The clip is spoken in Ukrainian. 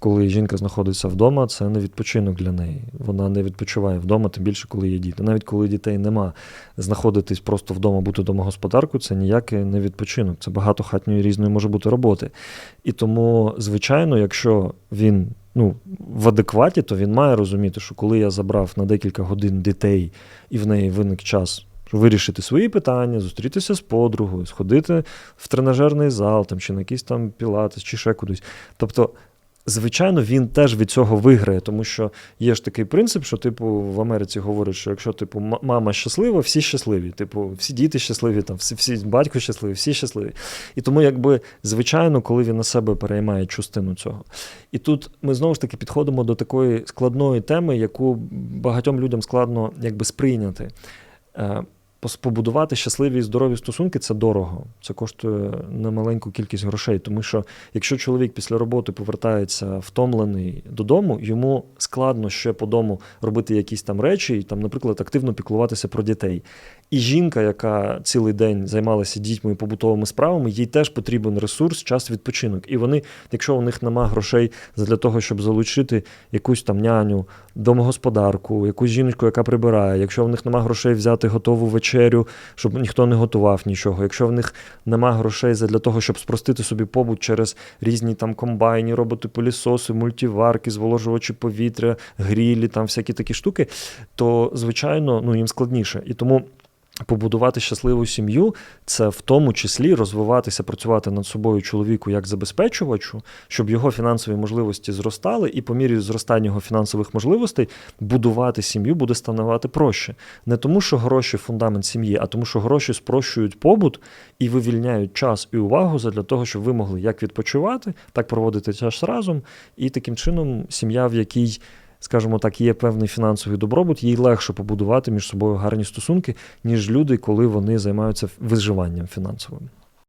Коли жінка знаходиться вдома, це не відпочинок для неї. Вона не відпочиває вдома, тим більше, коли є діти. Навіть коли дітей нема, знаходитись просто вдома, бути домогосподаркою, це ніякий не відпочинок. Це багато хатньої різної може бути роботи. І тому, звичайно, якщо він ну, в адекваті, то він має розуміти, що коли я забрав на декілька годин дітей, і в неї виник час. Вирішити свої питання, зустрітися з подругою, сходити в тренажерний зал там, чи на якийсь там пілатес, чи ще кудись. Тобто, звичайно, він теж від цього виграє, тому що є ж такий принцип, що, типу, в Америці говорять, що якщо типу мама щаслива, всі щасливі. Типу, всі діти щасливі, там, всі, всі батько щасливі, всі щасливі. І тому, якби, звичайно, коли він на себе переймає частину цього. І тут ми знову ж таки підходимо до такої складної теми, яку багатьом людям складно якби сприйняти. Побудувати щасливі і здорові стосунки це дорого. Це коштує немаленьку кількість грошей. Тому що якщо чоловік після роботи повертається втомлений додому, йому складно ще по дому робити якісь там речі, і там, наприклад, активно піклуватися про дітей. І жінка, яка цілий день займалася дітьми і побутовими справами, їй теж потрібен ресурс, час відпочинок. І вони, якщо у них нема грошей для того, щоб залучити якусь там няню, домогосподарку, якусь жіночку, яка прибирає, якщо в них нема грошей взяти готову вечерю, щоб ніхто не готував нічого, якщо в них нема грошей для того, щоб спростити собі побут через різні там комбайні, роботи пилісоси, мультиварки, зволожувачі повітря, грілі, там всякі такі штуки, то звичайно ну, їм складніше. І тому. Побудувати щасливу сім'ю це в тому числі розвиватися, працювати над собою чоловіку як забезпечувачу, щоб його фінансові можливості зростали, і по мірі зростання його фінансових можливостей будувати сім'ю буде ставати проще. Не тому, що гроші фундамент сім'ї, а тому, що гроші спрощують побут і вивільняють час і увагу для того, щоб ви могли як відпочивати, так проводити час разом, і таким чином сім'я, в якій скажімо так, є певний фінансовий добробут, їй легше побудувати між собою гарні стосунки, ніж люди, коли вони займаються виживанням фінансовим.